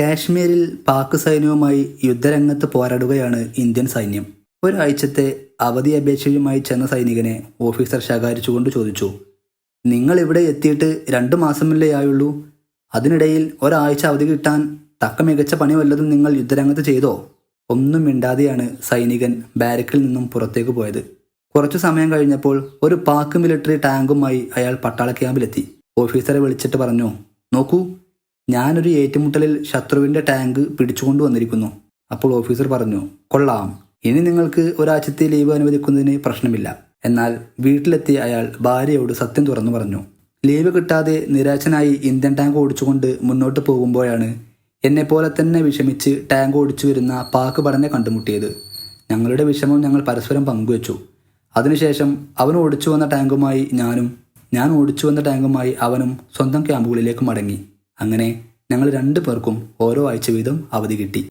കാശ്മീരിൽ പാക് സൈന്യവുമായി യുദ്ധരംഗത്ത് പോരാടുകയാണ് ഇന്ത്യൻ സൈന്യം. ഒരാഴ്ചത്തെ അവധി അപേക്ഷയുമായി ചെന്ന സൈനികനെ ഓഫീസർ ശകാരിച്ചുകൊണ്ട് ചോദിച്ചു നിങ്ങൾ ഇവിടെ എത്തിയിട്ട് രണ്ടു മാസമല്ലേ ആയുള്ളൂ? അതിനിടയിൽ ഒരാഴ്ച അവധി കിട്ടാൻ തക്ക മികച്ച പണി വല്ലതും നിങ്ങൾ യുദ്ധരംഗത്ത് ചെയ്തോ? ഒന്നും മിണ്ടാതെയാണ് സൈനികൻ ബാരക്കിൽ നിന്നും പുറത്തേക്ക് പോയത്. കുറച്ചു സമയം കഴിഞ്ഞപ്പോൾ ഒരു പാക് മിലിറ്ററി ടാങ്കുമായി അയാൾ പട്ടാള ക്യാമ്പിലെത്തി. ഓഫീസറെ വിളിച്ചിട്ട് പറഞ്ഞു നോക്കൂ ഞാനൊരു ഏറ്റുമുട്ടലിൽ ശത്രുവിന്റെ ടാങ്ക് പിടിച്ചുകൊണ്ടു വന്നിരിക്കുന്നു. അപ്പോൾ ഓഫീസർ പറഞ്ഞു കൊള്ളാം. ഇനി നിങ്ങൾക്ക് ഒരാഴ്ചത്തെ ലീവ് അനുവദിക്കുന്നതിന് പ്രശ്നമില്ല. എന്നാൽ വീട്ടിലെത്തിയ അയാൾ ഭാര്യയോട് സത്യം തുറന്നു പറഞ്ഞു ലീവ് കിട്ടാതെ നിരാശനായി ഇന്ത്യൻ ടാങ്ക് ഓടിച്ചുകൊണ്ട് മുന്നോട്ട് പോകുമ്പോഴാണ് എന്നെപ്പോലെ തന്നെ വിഷമിച്ച് ടാങ്ക് ഓടിച്ചു വരുന്ന പാക്ക് പടനെ കണ്ടുമുട്ടിയത്. ഞങ്ങളുടെ വിഷമം ഞങ്ങൾ പരസ്പരം പങ്കുവച്ചു. അതിനുശേഷം അവൻ ഓടിച്ചു വന്ന ടാങ്കുമായി ഞാനും ഞാൻ ഓടിച്ചു വന്ന ടാങ്കുമായി അവനും സ്വന്തം ക്യാമ്പുകളിലേക്ക് മടങ്ങി. അങ്ങനെ ഞങ്ങൾ രണ്ടു പേർക്കും ഓരോ ആഴ്ച വീതം അവധി കിട്ടി.